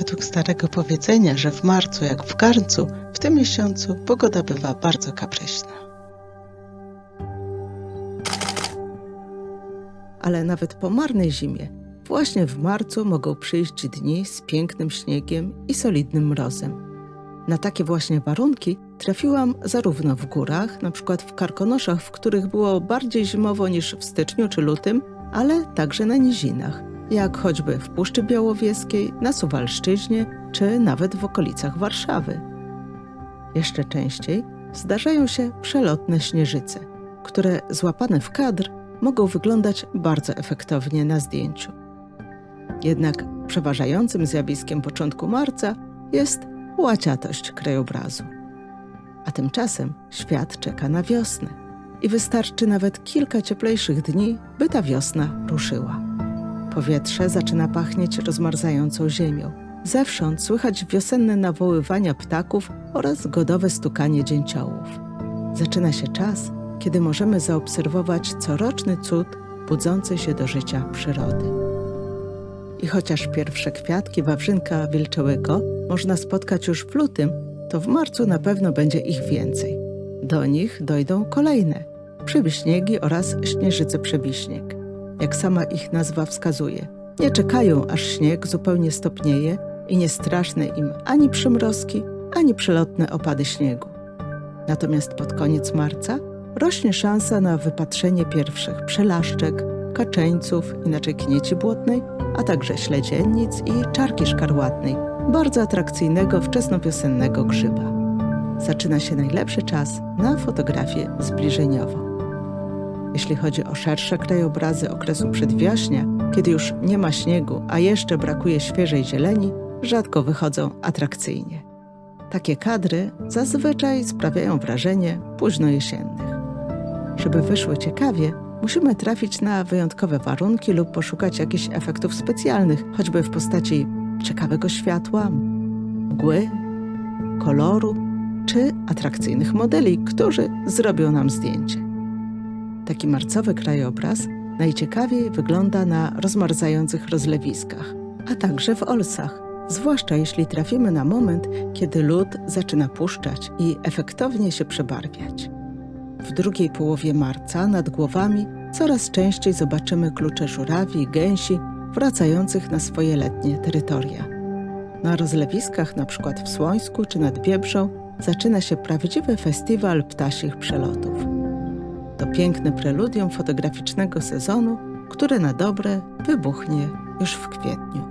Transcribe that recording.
według starego powiedzenia, że w marcu jak w garncu, w tym miesiącu pogoda bywa bardzo kapryśna. Ale nawet po marnej zimie, właśnie w marcu mogą przyjść dni z pięknym śniegiem i solidnym mrozem. Na takie właśnie warunki trafiłam zarówno w górach, na przykład w Karkonoszach, w których było bardziej zimowo niż w styczniu czy lutym, ale także na nizinach, jak choćby w Puszczy Białowieskiej, na Suwalszczyźnie czy nawet w okolicach Warszawy. Jeszcze częściej zdarzają się przelotne śnieżyce, które złapane w kadr mogą wyglądać bardzo efektownie na zdjęciu. Jednak przeważającym zjawiskiem początku marca jest łaciatość krajobrazu. A tymczasem świat czeka na wiosnę i wystarczy nawet kilka cieplejszych dni, by ta wiosna ruszyła. Powietrze zaczyna pachnieć rozmarzającą ziemią. Zewsząd słychać wiosenne nawoływania ptaków oraz godowe stukanie dzięciołów. Zaczyna się czas, kiedy możemy zaobserwować coroczny cud budzącej się do życia przyrody. I chociaż pierwsze kwiatki wawrzynka wilczołego można spotkać już w lutym, to w marcu na pewno będzie ich więcej. Do nich dojdą kolejne przewiśniegi oraz śnieżyce przewiśnieg. Jak sama ich nazwa wskazuje, nie czekają aż śnieg zupełnie stopnieje i nie straszne im ani przymrozki, ani przelotne opady śniegu. Natomiast pod koniec marca rośnie szansa na wypatrzenie pierwszych przelaszczek, kaczeńców, inaczej knieci błotnej, a także śledziennic i czarki szkarłatnej, bardzo atrakcyjnego wczesnowiosennego grzyba. Zaczyna się najlepszy czas na fotografię zbliżeniową. Jeśli chodzi o szersze krajobrazy okresu przedwiośnia, kiedy już nie ma śniegu, a jeszcze brakuje świeżej zieleni, rzadko wychodzą atrakcyjnie. Takie kadry zazwyczaj sprawiają wrażenie późno jesiennych. Żeby wyszły ciekawie, musimy trafić na wyjątkowe warunki lub poszukać jakichś efektów specjalnych, choćby w postaci ciekawego światła, mgły, koloru czy atrakcyjnych modeli, którzy zrobią nam zdjęcie. Taki marcowy krajobraz najciekawiej wygląda na rozmarzających rozlewiskach, a także w olsach, zwłaszcza jeśli trafimy na moment, kiedy lód zaczyna puszczać i efektownie się przebarwiać. W drugiej połowie marca nad głowami coraz częściej zobaczymy klucze żurawi i gęsi wracających na swoje letnie terytoria. Na rozlewiskach, np. w Słońsku czy nad Biebrzą, zaczyna się prawdziwy festiwal ptasich przelotów. To piękne preludium fotograficznego sezonu, które na dobre wybuchnie już w kwietniu.